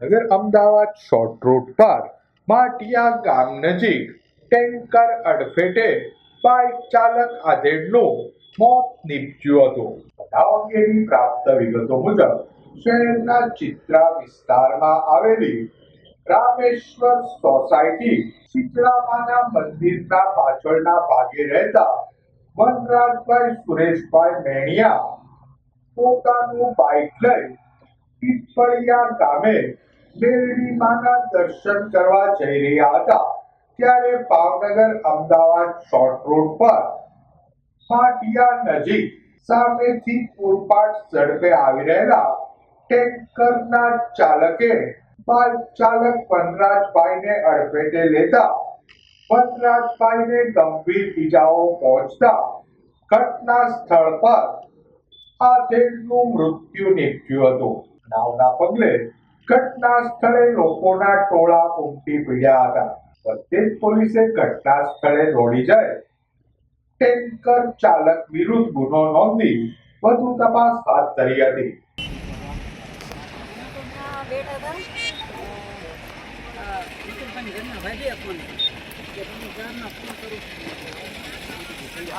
Bhavnagar Ahmedabad short route પર માટિયા ગામ નજીક ટેન્કર અડફેટે બાઇક ચાલક આધેડનું મોત નીપજ્યું હતું. બનાવ અંગેની પ્રાપ્ત વિગતો મુજબ, શહેરના ચિત્રા વિસ્તારમાં આવેલી રામેશ્વર સોસાયટી શીતળામાના મંદિરના પાછળના ભાગે રહેતા વનરાજભાઈ સુરેશભાઈ મેણિયા પોતાનું બાઇક લઈ પીપળિયા ગામે મેરડીમાના દર્શન કરવા જઈ રહ્યા હતા. ત્યારે ભાવનગર અમદાવાદ શોર્ટ રોડ પર ફાટિયા નજીક સામેથી પૂરપાટ ઝડપે આવી રહેલા ટેન્કરના ચાલકે બાઇક ચાલક વનરાજભાઈને અડફેટે લેતા વનરાજભાઈને ગંભીર ઈજાઓ પહોંચતા ઘટના સ્થળ પર આધેડનું મૃત્યુ નીપજ્યું હતું. નાવના પગલે ઘટના સ્થળે લોકોના ટોળા ઉમટી પડ્યા હતા. બધે પોલીસે ઘટના સ્થળે દોડી જાય. ટેન્કર ચાલક વિરુદ્ધ ગુનો નોંધી વધુ તપાસ હાથ ધરી હતી. ભાઈ ફોન